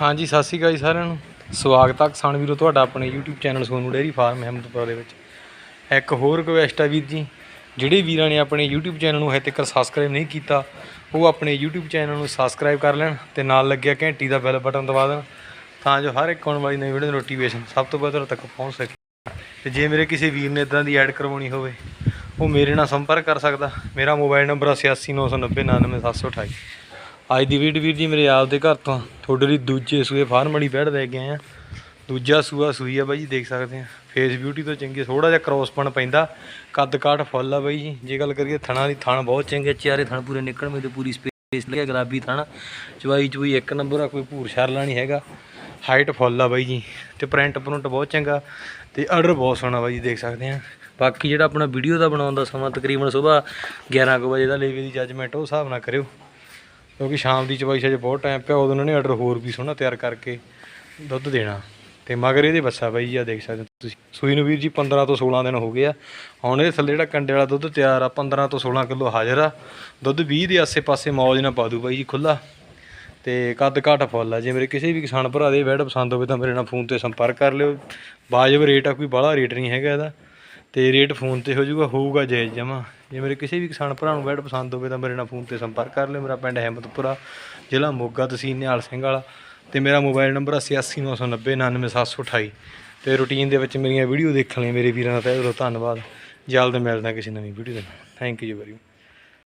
ਹਾਂਜੀ, ਸਤਿ ਸ਼੍ਰੀ ਅਕਾਲ ਜੀ ਸਾਰਿਆਂ ਨੂੰ। ਸਵਾਗਤ ਆ ਕਿਸਾਨ ਵੀਰੋ ਤੁਹਾਡਾ ਆਪਣੇ YouTube channel Sonu dairy farm Ahmedpur ਦੇ ਵਿੱਚ। ਇੱਕ ਹੋਰ ਰਿਕਵੈਸਟ ਆ ਵੀਰ ਜੀ, ਜਿਹੜੇ ਵੀਰਾਂ ਨੇ ਆਪਣੇ YouTube ਚੈਨਲ ਨੂੰ ਹਜੇ ਤੱਕ ਸਬਸਕ੍ਰਾਈਬ ਨਹੀਂ ਕੀਤਾ, ਉਹ ਆਪਣੇ YouTube ਚੈਨਲ ਨੂੰ ਸਬਸਕ੍ਰਾਈਬ ਕਰ ਲੈਣ ਤੇ ਨਾਲ ਲੱਗਿਆ ਘੰਟੀ ਦਾ ਬੈਲ ਬਟਨ ਦਬਾ ਦੇਣ, ਤਾਂ ਜੋ ਹਰ ਇੱਕ ਆਉਣ ਵਾਲੀ ਨਵੀਂ ਵੀਡੀਓ ਦੀ ਨੋਟੀਫਿਕੇਸ਼ਨ ਸਭ ਤੋਂ ਪਹਿਲਾਂ ਤੁਹਾਡੇ ਤੱਕ ਪਹੁੰਚ ਸਕੇ। ਤੇ ਜੇ ਮੇਰੇ ਕਿਸੇ ਵੀਰ ਨੇ ਇਦਾਂ ਦੀ ਐਡ ਕਰਵਾਉਣੀ ਹੋਵੇ, ਉਹ ਮੇਰੇ ਨਾਲ ਸੰਪਰਕ ਕਰ ਸਕਦਾ। ਮੇਰਾ ਮੋਬਾਈਲ ਨੰਬਰ 8899090728 ਅੱਜ ਦੀ ਵੀਡੀਓ ਵੀਰ ਜੀ ਮੇਰੇ ਆਪ ਦੇ ਘਰ ਤੋਂ। ਤੁਹਾਡੇ ਲਈ ਦੂਜੇ ਸੂਏ ਫਾਰਮ ਵਾਲੀ ਬੈੜ ਲੈ ਕੇ ਆਏ ਆ। ਦੂਜਾ ਸੂਆ ਸੂਈ ਆ ਬਾਈ ਜੀ ਦੇਖ ਸਕਦੇ ਆ। ਫੇਸ ਬਿਊਟੀ ਤੋਂ ਚੰਗੀ ਥੋੜਾ ਜਿਹਾ ਕ੍ਰੋਸਪਨ ਪੈਂਦਾ। ਕੱਦ ਕਾਠ ਫੁੱਲ ਆ ਬਾਈ ਜੀ। ਜੇ ਗੱਲ ਕਰੀਏ ਥਣਾ ਦੀ, ਥਣ ਬਹੁਤ ਚੰਗੇ, ਚਾਰੇ ਥਣ ਪੂਰੇ ਨਿਕਲਵੇਂ ਤੇ ਪੂਰੀ ਸਪੇਸ ਲੱਗਿਆ, ਗੁਲਾਬੀ ਥਣ। ਚਵਾਈ ਚੁਈ ਇੱਕ ਨੰਬਰ ਆ, ਕੋਈ ਭੂਰ ਛਰਲਾ ਨਹੀਂ ਹੈਗਾ। ਹਾਈਟ ਫੁੱਲ ਆ ਬਾਈ ਜੀ। ਤੇ ਪ੍ਰਿੰਟ ਪ੍ਰਿੰਟ ਬਹੁਤ ਚੰਗਾ। ਤੇ ਆਰਡਰ ਬਹੁਤ ਸੋਹਣਾ ਬਾਈ ਜੀ, ਦੇਖ ਸਕਦੇ ਆ। ਬਾਕੀ ਜਿਹੜਾ ਆਪਣਾ ਵੀਡੀਓ ਦਾ ਬਣਾਉਣ ਦਾ ਸਮਾਂ ਤਕਰੀਬਨ ਸਵੇਰ 11 ਕੁ ਵਜੇ ਦਾ ਲੇਵੇ ਦੀ ਜੱਜਮੈਂਟ ਉਹ ਹਿਸਾਬ ਨਾਲ ਕਰਿਓ। ਕਿਉਂਕਿ ਸ਼ਾਮ ਦੀ ਚਵਾਈ ਛੇ ਬਹੁਤ ਟਾਈਮ ਪਿਆ, ਉਦੋਂ ਉਹਨਾਂ ਨੇ ਆਰਡਰ ਹੋਰ ਵੀ ਸੋਹਣਾ ਤਿਆਰ ਕਰਕੇ ਦੁੱਧ ਦੇਣਾ। ਤੇ ਮਗਰ ਇਹਦੇ ਬੱਸਾ ਬਾਈ ਜੀ ਆ ਦੇਖ ਸਕਦੇ ਹੋ ਤੁਸੀਂ। ਸੂਈ ਨੂੰ ਵੀਰ ਜੀ 15 ਤੋਂ 16 ਦਿਨ ਹੋ ਗਏ ਆ। ਹੁਣ ਇਹਦੇ ਥੱਲੇ ਜਿਹੜਾ ਕੰਡੇ ਵਾਲਾ ਦੁੱਧ ਤਿਆਰ ਆ 15 ਤੋਂ 16 ਕਿਲੋ ਹਾਜ਼ਰ ਆ। ਦੁੱਧ 20 ਦੇ ਆਸੇ-ਪਾਸੇ ਮੌਜ ਨਾਲ ਪਾ ਦੂ ਬਾਈ ਜੀ ਖੁੱਲਾ ਤੇ ਕੱਦ ਘਾਟ ਫੁੱਲ ਆ। ਜੇ ਮੇਰੇ ਕਿਸੇ ਵੀ ਕਿਸਾਨ ਭਰਾ ਦੇ ਵੈਡ ਪਸੰਦ ਹੋਵੇ ਤਾਂ ਮੇਰੇ ਨਾਲ ਫੋਨ ਤੇ ਸੰਪਰਕ ਕਰ ਲਿਓ। ਬਾਜਬ ਰੇਟ ਆ, ਕੋਈ ਬਾਹਲਾ ਰੇਟ ਨਹੀਂ ਹੈਗਾ ਇਹਦਾ। ਤੇ ਰੇਟ ਫੋਨ ਤੇ ਹੋ ਜਾਊਗਾ, ਹੋਊਗਾ ਜਾਇਜ਼ ਜਮਾ ਜੇ ਮੇਰੇ ਕਿਸੇ ਵੀ ਕਿਸਾਨ ਭਰਾ ਨੂੰ ਵੈਡ ਪਸੰਦ ਹੋਵੇ ਤਾਂ ਮੇਰੇ ਨਾਲ ਫੋਨ ਤੇ ਸੰਪਰਕ ਕਰ ਲਿਓ। ਮੇਰਾ ਪਿੰਡ ਅਹਿਮਦਪੁਰਾ, ਜ਼ਿਲ੍ਹਾ ਮੋਗਾ ਤਹਿਸੀਲ ਨਿਹਾਲ ਸਿੰਘ ਵਾਲਾ ਤੇ ਮੇਰਾ ਮੋਬਾਈਲ ਨੰਬਰ 8899099728 ਤੇ ਰੂਟੀਨ ਦੇ ਵਿੱਚ ਮੇਰੀਆਂ ਵੀਡੀਓ ਦੇਖਣ ਲਈ ਮੇਰੇ ਵੀਰਾਂ ਦਾ ਤਹਿ ਦਿਲੋਂ ਧੰਨਵਾਦ। ਜਲਦ ਮਿਲਦਾ ਕਿਸੇ ਨਵੀਂ ਵੀਡੀਓ ਦੇ ਨਾਲ। Thank you very much